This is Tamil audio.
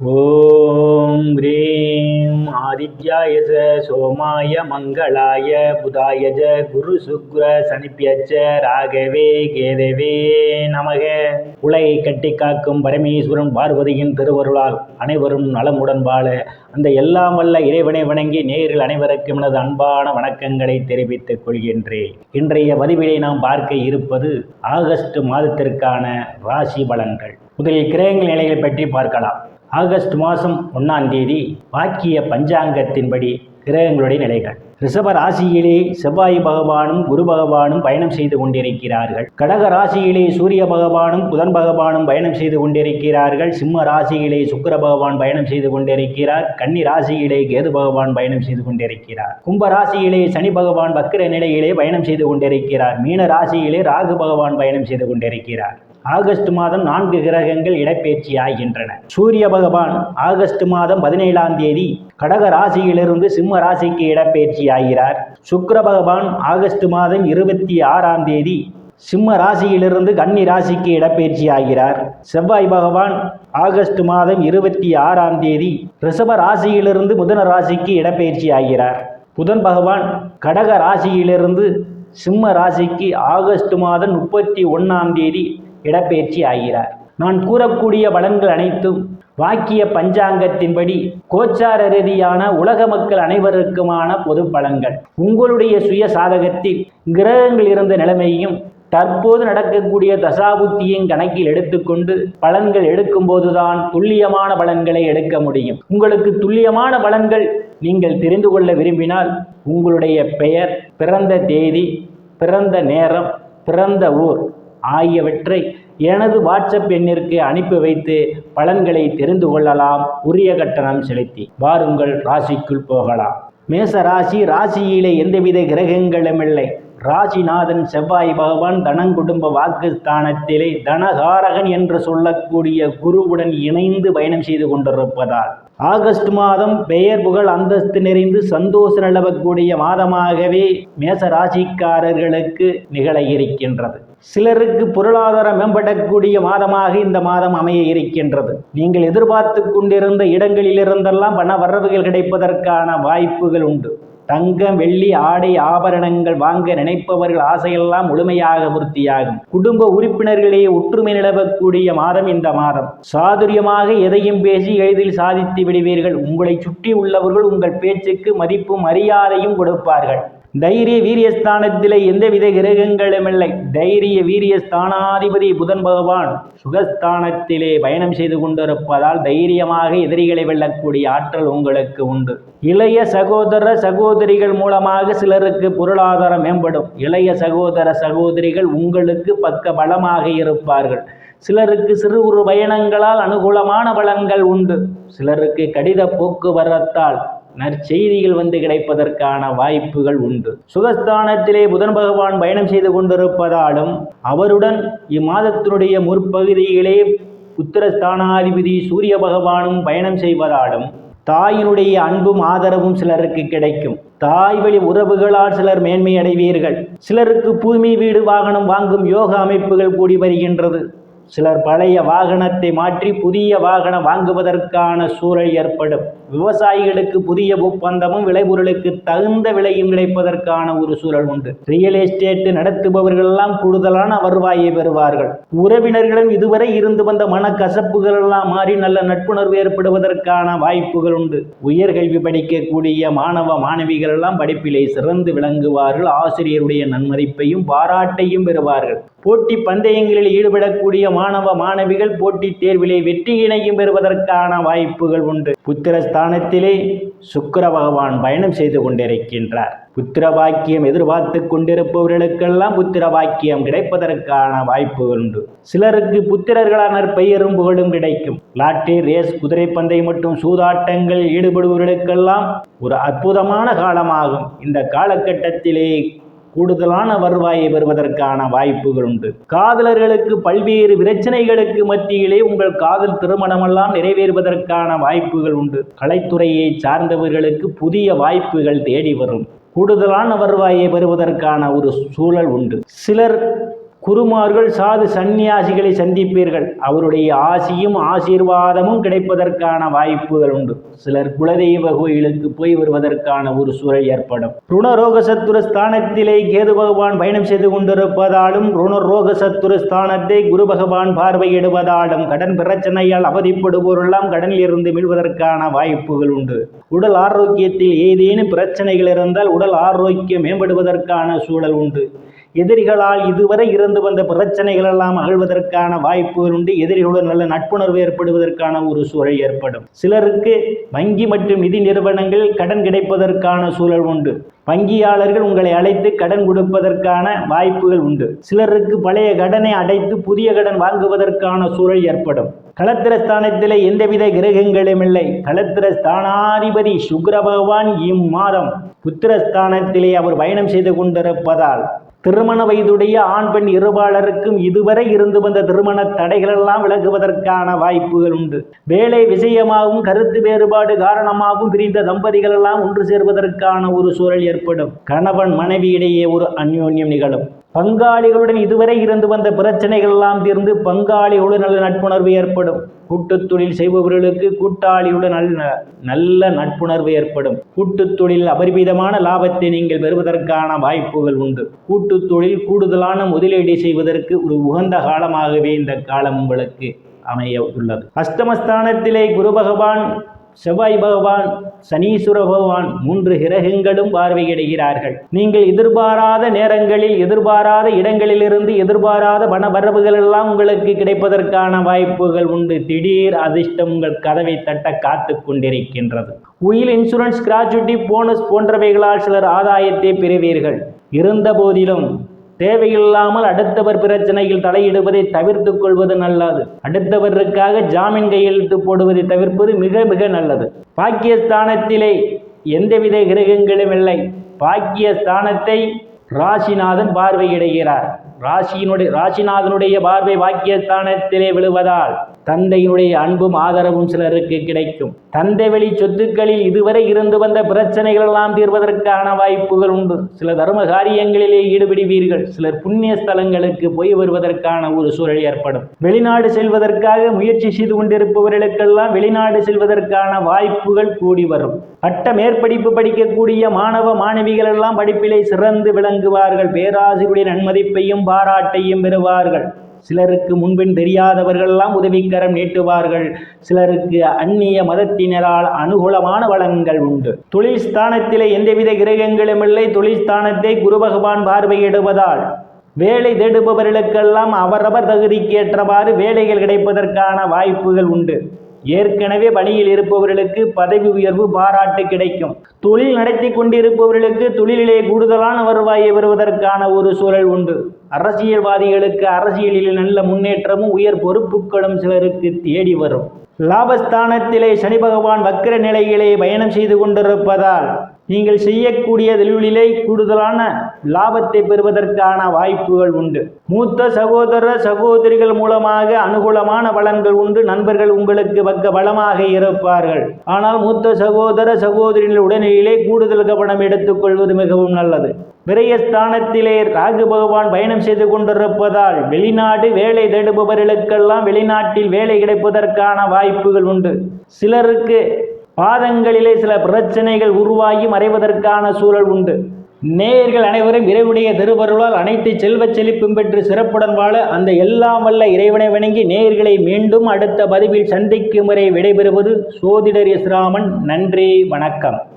ஓம் ह्रीं ஆதித்யாய ச சோமாய மங்களாய புதாய ஜ குரு சுக்ர சனிப்பியச்ச ராகவே கேதவே நமக. உலகை கட்டி காக்கும் பரமேஸ்வரன் பார்வதியின் திருவருளால் அனைவரும் நலமுடன் வாழ அந்த எல்லாம் வல்ல இறைவனை வணங்கி நேரில் அனைவருக்கும் எனது அன்பான வணக்கங்களை தெரிவித்துக் கொள்கின்றேன். இன்றைய வதிவிலை நாம் பார்க்க இருப்பது ஆகஸ்ட் மாதத்திற்கான ராசி பலன்கள். முதலில் கிரகங்கள் நிலைகள் பற்றி பார்க்கலாம். ஆகஸ்ட் மாதம் ஒன்றாம் தேதி வாக்கிய பஞ்சாங்கத்தின்படி கிரகங்களுடைய நிலைகள். ரிஷப ராசியிலே செவ்வாய் பகவானும் குரு பகவானும் பயணம் செய்து கொண்டிருக்கிறார்கள். கடக ராசியிலே சூரிய பகவானும் புதன் பகவானும் பயணம் செய்து கொண்டிருக்கிறார்கள். சிம்ம ராசியிலே சுக்கர பகவான் பயணம் செய்து கொண்டிருக்கிறார். கன்னி ராசியிலே கேது பகவான் பயணம் செய்து கொண்டிருக்கிறார். கும்ப ராசியிலே சனி பகவான் வக்கிர நிலையிலே பயணம் செய்து கொண்டிருக்கிறார். மீன ராசியிலே ராகு பகவான் பயணம் செய்து கொண்டிருக்கிறார். ஆகஸ்ட் மாதம் நான்கு கிரகங்கள் இடப்பெயர்ச்சி ஆகின்றன சூரிய பகவான் ஆகஸ்ட் மாதம் பதினேழாம் தேதி கடக ராசியிலிருந்து சிம்ம ராசிக்கு இடப்பெயர்ச்சி ஆகிறார் சுக்கிர பகவான் ஆகஸ்ட் மாதம் இருபத்தி ஆறாம் தேதி சிம்ம ராசியிலிருந்து கன்னி ராசிக்கு இடப்பெயர்ச்சி ஆகிறார் செவ்வாய் பகவான் ஆகஸ்ட் மாதம் இருபத்தி ஆறாம் தேதி ரிஷப ராசியிலிருந்து புதன ராசிக்கு இடப்பெயர்ச்சி ஆகிறார் புதன் பகவான் கடக ராசியிலிருந்து சிம்ம ராசிக்கு ஆகஸ்ட் மாதம் முப்பத்தி ஒன்றாம் தேதி இடப்பெயர்ச்சி ஆகிறார். நான் கூறக்கூடிய பலன்கள் அனைத்தும் வாக்கிய பஞ்சாங்கத்தின்படி கோச்சார ரீதியான உலக மக்கள் அனைவருக்குமான பொது பலன்கள். உங்களுடைய சுய சாதகத்தில் கிரகங்கள் இருந்த நிலைமையும் தற்போது நடக்கக்கூடிய தசாபுத்தியின் கணக்கில் எடுத்துக்கொண்டு பலன்கள் எடுக்கும்போதுதான் துல்லியமான பலன்களை எடுக்க முடியும். உங்களுக்கு துல்லியமான பலன்கள் நீங்கள் தெரிந்து கொள்ள விரும்பினால் உங்களுடைய பெயர் பிறந்த தேதி பிறந்த நேரம் பிறந்த ஊர் ஆகியவற்றை எனது வாட்ஸ்அப் எண்ணிற்கு அனுப்பி வைத்து பலன்களை தெரிந்து கொள்ளலாம். உரிய கட்டணம் செலுத்தி வாருங்கள். ராசிக்குள் போகலாம். மேச ராசி ராசியிலே எந்தவித கிரகங்களும் இல்லை. ராசிநாதன் செவ்வாய் பகவான் தனங்குடும்ப வாக்குஸ்தானத்திலே தனகாரகன் என்று சொல்லக்கூடிய குருவுடன் இணைந்து பயணம் செய்து கொண்டிருப்பதால் ஆகஸ்ட் மாதம் பெயர் புகழ் அந்தஸ்து நிறைந்து சந்தோஷம் நிலவக்கூடிய மாதமாகவே மேச ராசிக்காரர்களுக்கு நிகழ இருக்கின்றது. சிலருக்கு பொருளாதாரம் மேம்படக்கூடிய மாதமாக இந்த மாதம் அமைய இருக்கின்றது. நீங்கள் எதிர்பார்த்து கொண்டிருந்த இடங்களிலிருந்தெல்லாம் பண வரவுகள் கிடைப்பதற்கான வாய்ப்புகள் உண்டு. தங்கம் வெள்ளி ஆடை ஆபரணங்கள் வாங்க நினைப்பவர்கள் ஆசையெல்லாம் முழுமையாக பூர்த்தியாகும் குடும்ப உறுப்பினர்களிடையே ஒற்றுமை நிலவக்கூடிய மாதம் இந்த மாதம். சாதுரியமாக எதையும் பேசி எளிதில் சாதித்து விடுவீர்கள். உங்களை சுற்றி உள்ளவர்கள் உங்கள் பேச்சுக்கு மதிப்பும் மரியாதையும் கொடுப்பார்கள். தைரிய வீரியஸ்தானத்திலே எந்தவித கிரகங்களும் இல்லை. தைரிய வீரியஸ்தானாதிபதி புதன் பகவான் சுகஸ்தானத்திலே பயணம் செய்து கொண்டிருப்பதால் தைரியமாக எதிரிகளை வெல்லக்கூடிய ஆற்றல் உங்களுக்கு உண்டு. இளைய சகோதர சகோதரிகள் மூலமாக சிலருக்கு பொருளாதாரம் மேம்படும். இளைய சகோதர சகோதரிகள் உங்களுக்கு பக்க பலமாக இருப்பார்கள். சிலருக்கு சிறு குறு பயணங்களால் அனுகூலமான பலன்கள் உண்டு. சிலருக்கு கடித போக்குவரத்தால் நற்செய்திகள் வந்து கிடைப்பதற்கான வாய்ப்புகள் உண்டு. சுகஸ்தானத்திலே புதன் பகவான் பயணம் செய்து கொண்டிருப்பதாலும் அவருடன் இம்மாதத்தினுடைய முற்பகுதியிலே புத்திரஸ்தானாதிபதி சூரிய பகவானும் பயணம் செய்வதாலும் தாயினுடைய அன்பும் ஆதரவும் சிலருக்கு கிடைக்கும். தாய் வழி உறவுகளால் சிலர் மேன்மை அடைவீர்கள். சிலருக்கு பூமி வீடு வாகனம் வாங்கும் யோக அமைப்புகள் கூடி வருகின்றது. சிலர் பழைய வாகனத்தை மாற்றி புதிய வாகனம் வாங்குவதற்கான சூழல் ஏற்படும். விவசாயிகளுக்கு புதிய ஒப்பந்தமும் விளைபொருளுக்கு தகுந்த விலையும் கிடைப்பதற்கான ஒரு சூழல் உண்டு. ரியல் எஸ்டேட் நடத்துபவர்கள் எல்லாம் கூடுதலான வருவாயை பெறுவார்கள். உறவினர்களும் இதுவரை இருந்து வந்த மனக்கசப்புகள் எல்லாம் மாறி நல்ல நட்புணர்வு ஏற்படுவதற்கான வாய்ப்புகள் உண்டு. உயர்கல்வி படிக்கக்கூடிய மாணவ மாணவிகள் எல்லாம் படிப்பிலே சிறந்து விளங்குவார்கள். ஆசிரியருடைய நன்மதிப்பையும் பாராட்டையும் பெறுவார்கள். போட்டி பந்தயங்களில் ஈடுபடக்கூடிய மாணவ மாணவிகள் போட்டித் தேர்விலே வெற்றியினையும் பெறுவதற்கான வாய்ப்புகள் உண்டு. புத்திர புத்திரஸ்தானத்திலே சுக்கர பகவான் பயணம் செய்து கொண்டிருக்கின்றார். புத்திர பாக்கியம் எதிர்பார்த்து கொண்டிருப்பவர்களுக்கெல்லாம் புத்திர பாக்கியம் கிடைப்பதற்கான வாய்ப்பு உண்டு. சிலருக்கு புத்திரர்களான பெயரும் புகழும் கிடைக்கும். லாட்டரி ரேஸ் குதிரை பந்தை மற்றும் சூதாட்டங்கள் ஈடுபடுபவர்களுக்கெல்லாம் ஒரு அற்புதமான காலமாகும். இந்த காலகட்டத்திலே கூடுதலான வருவாயை பெறுவதற்கான வாய்ப்புகள் உண்டு. காதலர்களுக்கு பல்வேறு பிரச்சனைகளுக்கு மத்தியிலே உங்கள் காதல் திருமணமெல்லாம் நிறைவேறுவதற்கான வாய்ப்புகள் உண்டு. கலைத்துறையை சார்ந்தவர்களுக்கு புதிய வாய்ப்புகள் தேடி வரும். கூடுதலான வருவாயை பெறுவதற்கான ஒரு சூழல் உண்டு. சிலர் குருமார்கள் சாது சந்நியாசிகளை சந்திப்பீர்கள். அவருடைய ஆசியும் ஆசீர்வாதமும் கிடைப்பதற்கான வாய்ப்புகள் உண்டு. சிலர் குலதெய்வ கோயிலுக்கு போய் வருவதற்கான ஒரு சூழல் ஏற்படும். ருணரோக சத்துரு ஸ்தானத்திலே கேது பகவான் பயணம் செய்து கொண்டிருப்பதாலும் ருணரோக சத்துரு ஸ்தானத்தை குரு பகவான் பார்வையிடுவதாலும் கடன் பிரச்சனையால் அவதிப்படுவோரெல்லாம் கடனில் இருந்து மீள்வதற்கான வாய்ப்புகள் உண்டு. உடல் ஆரோக்கியத்தில் ஏதேனும் பிரச்சனைகள் இருந்தால் உடல் ஆரோக்கியம் மேம்படுவதற்கான சூழல் உண்டு. எதிரிகளால் இதுவரை இருந்து வந்த பிரச்சனைகள் எல்லாம் அகழ்வதற்கான வாய்ப்புகள் உண்டு. எதிரிகளுடன் நல்ல நட்புணர்வு ஏற்படுவதற்கான ஒரு சூழல் ஏற்படும். சிலருக்கு வங்கி மற்றும் நிதி நிறுவனங்களில் கடன் கிடைப்பதற்கான சூழல் உண்டு. வங்கியாளர்கள் உங்களை அழைத்து கடன் கொடுப்பதற்கான வாய்ப்புகள் உண்டு. சிலருக்கு பழைய கடனை அடைத்து புதிய கடன் வாங்குவதற்கான சூழல் ஏற்படும். களத்திரஸ்தானத்திலே எந்தவித கிரகங்களும் இல்லை. களத்திரஸ்தானாதிபதி சுக்கிர பகவான் இம்மாதம் புத்திரஸ்தானத்திலே அவர் பயணம் செய்து கொண்டிருப்பதால் திருமண வயதுடைய ஆண் பெண் இருபாளருக்கும் இதுவரை இருந்து வந்த திருமண தடைகளெல்லாம் விலகுவதற்கான வாய்ப்புகள் உண்டு. வேலை விஷயமாகவும் கருத்து வேறுபாடு காரணமாகவும் பிரிந்த தம்பதிகள் எல்லாம் ஒன்று சேர்வதற்கான ஒரு சூழல் ஏற்படும். கணவன் மனைவியிடையே ஒரு அந்யோன்யம் நிகழும். பங்காளிகளுடன் இதுவரை இருந்து வந்த பிரச்சனைகள் எல்லாம் தீர்ந்து பங்காளிகளுடன் நல்ல நட்புணர்வு ஏற்படும். கூட்டுத் தொழில் செய்பவர்களுக்கு கூட்டாளியுடன் நல்ல நல்ல நட்புணர்வு ஏற்படும். கூட்டுத் தொழில் அபரிமிதமான லாபத்தை நீங்கள் பெறுவதற்கான வாய்ப்புகள் உண்டு. கூட்டுத் தொழில் கூடுதலான முதலீடு செய்வதற்கு ஒரு உகந்த காலமாகவே இந்த காலம் உங்களுக்கு அமைய உள்ளது அஷ்டமஸ்தானத்திலே குரு பகவான் செவ்வாய் பகவான் சனீஸ்வர பகவான் மூன்று கிரகங்களும் பார்வையிடுகிறார்கள். நீங்கள் எதிர்பாராத நேரங்களில் எதிர்பாராத இடங்களிலிருந்து எதிர்பாராத பண வரவுகள் எல்லாம் உங்களுக்கு கிடைப்பதற்கான வாய்ப்புகள் உண்டு. திடீர் அதிர்ஷ்டம் உங்கள் கதவை தட்ட காத்து கொண்டிருக்கின்றது. உயில் இன்சூரன்ஸ் கிராச்சுட்டி போனஸ் போன்றவைகளால் சிலர் ஆதாயத்தை பெறுவீர்கள். இருந்த போதிலும் தேவையில்லாமல் அடுத்தவர் பிரச்சனையில் தலையிடுவதை தவிர்த்து கொள்வது நல்லது. அடுத்தவருக்காக ஜாமீன் கையெழுத்து போடுவதை தவிர்ப்பது மிக மிக நல்லது. பாக்கியஸ்தானத்திலே எந்தவித கிரகங்களும் இல்லை. பாக்கியஸ்தானத்தை ராசிநாதன் பார்வையிடுகிறார். ராசியினுடைய ராசிநாதனுடைய பார்வை பாக்கியஸ்தானத்திலே விழுவதால் தந்தையினுடைய அன்பும் ஆதரவும் சிலருக்கு கிடைக்கும். தந்தை வழி சொத்துக்களில் இதுவரை இருந்து வந்த பிரச்சனைகள் எல்லாம் தீர்வதற்கான வாய்ப்புகள் உண்டு. சில தர்ம காரியங்களிலே ஈடுபடுவீர்கள். சிலர் புண்ணிய ஸ்தலங்களுக்கு போய் வருவதற்கான ஒரு சூழல் ஏற்படும். வெளிநாடு செல்வதற்காக முயற்சி செய்து கொண்டிருப்பவர்களுக்கெல்லாம் வெளிநாடு செல்வதற்கான வாய்ப்புகள் கூடி வரும். பட்ட மேற்படிப்பு படிக்கக்கூடிய மாணவ மாணவிகள் எல்லாம் படிப்பிலே சிறந்து விளங்குவார்கள். பேராசிரியருடைய நன்மதிப்பையும் பாராட்டையும் பெறுவார்கள். சிலருக்கு முன்பின் தெரியாதவர்களெல்லாம் உதவிக்கரம் நீட்டுவார்கள். சிலருக்கு அந்நிய மதத்தினரால் அனுகூலமான வளங்கள் உண்டு. தொழில் ஸ்தானத்திலே எந்தவித கிரகங்களும் இல்லை. தொழில் ஸ்தானத்தை குரு பகவான் பார்வையிடுவதால் வேலை தேடுபவர்களுக்கெல்லாம் அவரவர் தகுதிக்கு ஏற்றவாறு வேலைகள் கிடைப்பதற்கான வாய்ப்புகள் உண்டு. ஏற்கனவே பணியில் இருப்பவர்களுக்கு பதவி உயர்வு பாராட்டு கிடைக்கும். தொழில் நடத்தி கொண்டிருப்பவர்களுக்கு தொழிலிலே கூடுதலான வருவாயை பெறுவதற்கான ஒரு சூழல் உண்டு. அரசியல்வாதிகளுக்கு அரசியலில் நல்ல முன்னேற்றமும் உயர் பொறுப்புகளும் சிலருக்கு தேடி வரும். லாபஸ்தானத்திலே சனி பகவான் வக்கிர நிலையிலே பயணம் செய்து கொண்டிருப்பதால் நீங்கள் செய்யக்கூடிய தொழிலிலே கூடுதலான லாபத்தை பெறுவதற்கான வாய்ப்புகள் உண்டு. மூத்த சகோதர சகோதரிகள் மூலமாக அனுகூலமான பலன்கள் உண்டு. நண்பர்கள் உங்களுக்கு பக்க பலமாக இருப்பார்கள். ஆனால் மூத்த சகோதர சகோதரிகள் உடனே கூடுதல் கவனம் எடுத்துக்கொள்வது மிகவும் நல்லது. விரயஸ்தானத்திலே ராகு பகவான் பயணம் செய்து கொண்டிருப்பதால் வெளிநாடு வேலை தேடுபவர்களுக்கெல்லாம் வெளிநாட்டில் வேலை கிடைப்பதற்கான வாய்ப்புகள் உண்டு. சிலருக்கு பாதங்களிலே சில பிரச்சனைகள் உருவாகி மறைவதற்கான சூழல் உண்டு. நேயர்கள் அனைவரும் இறைவனுடைய திருவருளால் அனைத்து செல்வச் செழிப்பும் பெற்று சிறப்புடன் வாழ அந்த எல்லாம் வல்ல இறைவனை வணங்கி நேயர்களை மீண்டும் அடுத்த பதிவில் சந்திக்கும் வரை விடைபெறுவது சோதிடர் இஸ்ராமன் நன்றி வணக்கம்.